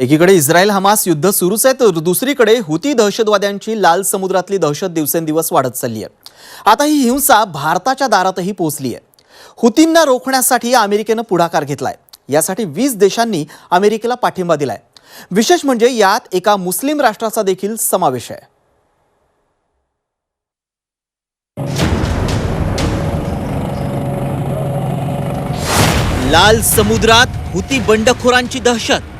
एकीकडे Israel Hamas युद्ध सुरूच आहे तर दुसरीकडे हुती दहशतवाद्यांची लाल समुद्रातली दहशत दिवसेंदिवस वाढत चालली आहे आता ही हिंसा भारताच्या दारातही पोहोचली आहे हुतींना रोखण्यासाठी अमेरिकेनं पुढाकार घेतलाय. यासाठी वीस देशांनी अमेरिकेला पाठिंबा दिलाय. विशेष म्हणजे यात एका मुस्लिम राष्ट्राचा देखील समावेश आहे. लाल समुद्रात हुती बंडखोरांची दहशत.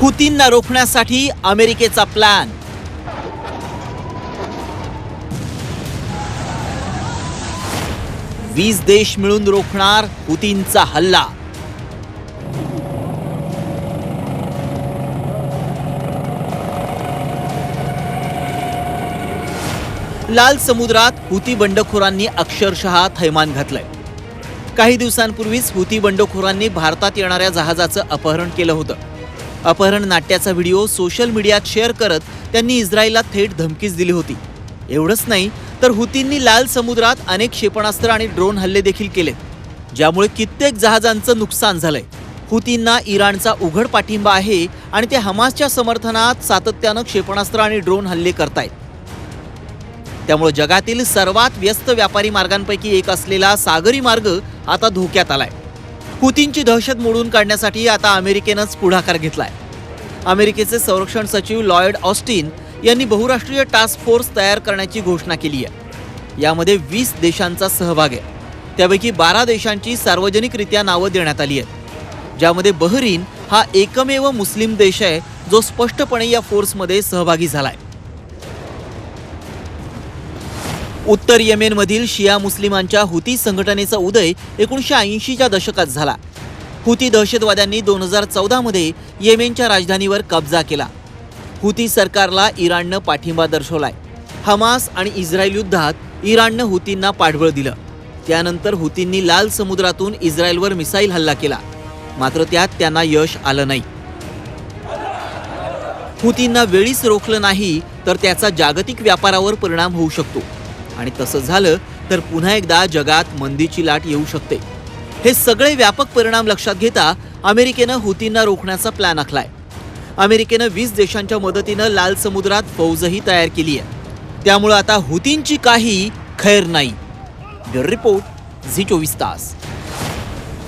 हुतींना रोखण्यासाठी अमेरिकेचा प्लॅन वीस देश मिळून रोखणार हुतींचा हल्ला. लाल समुद्रात हुती बंडखोरांनी अक्षरशः थैमान घातलंय. काही दिवसांपूर्वीच हुती बंडखोरांनी भारतात येणाऱ्या जहाजाचं अपहरण केलं होतं. अपहरण नाट्याचा व्हिडिओ सोशल मीडियात शेअर करत त्यांनी इस्रायलला थेट धमकीच दिली होती. एवढंच नाही तर हुतींनी लाल समुद्रात अनेक क्षेपणास्त्र आणि ड्रोन हल्ले देखील केले ज्यामुळे कित्येक जहाजांचं नुकसान झालंय. हुतींना इराणचा उघड पाठिंबा आहे आणि ते हमासच्या समर्थनात सातत्यानं क्षेपणास्त्र आणि ड्रोन हल्ले करतायत. त्यामुळे जगातील सर्वात व्यस्त व्यापारी मार्गांपैकी एक असलेला सागरी मार्ग आता धोक्यात आलाय. हुतींची दहशत मोडून काढण्यासाठी आता अमेरिकेनंच पुढाकार घेतलाय. अमेरिकेचे संरक्षण सचिव लॉयड ऑस्टिन यांनी बहुराष्ट्रीय टास्क फोर्स तयार करण्याची घोषणा केली आहे. यामध्ये वीस देशांचा सहभाग आहे. त्यापैकी बारा देशांची सार्वजनिकरित्या नावं देण्यात आली आहेत. ज्यामध्ये बहरीन हा एकमेव मुस्लिम देश आहे जो स्पष्टपणे या फोर्समध्ये सहभागी झाला आहे उत्तर येमेनमधील शिया मुस्लिमांच्या हुती संघटनेचा उदय एकोणीसशे ऐंशीच्या दशकात झाला. हुती दहशतवाद्यांनी दोन हजार चौदामध्ये येमेनच्या राजधानीवर कब्जा केला. हुती सरकारला इराणनं पाठिंबा दर्शवलाय. हमास आणि इस्रायल युद्धात इराणनं हुतींना पाठबळ दिलं. त्यानंतर हुतींनी लाल समुद्रातून इस्रायलवर मिसाईल हल्ला केला. मात्र त्यात त्यांना यश आलं नाही. हुतींना वेळीच रोखलं नाही तर त्याचा जागतिक व्यापारावर परिणाम होऊ शकतो. आणि तसं झालं तर पुन्हा एकदा जगात मंदीची लाट येऊ शकते. हे सगळे व्यापक परिणाम लक्षात घेता अमेरिकेनं हुतींना रोखण्याचा प्लॅन आखलाय. अमेरिकेनं वीस देशांच्या मदतीनं लाल समुद्रात फौजही तयार केली आहे. त्यामुळं आता हुतींची काही खैर नाही. रिपोर्ट झी चोवीस तास.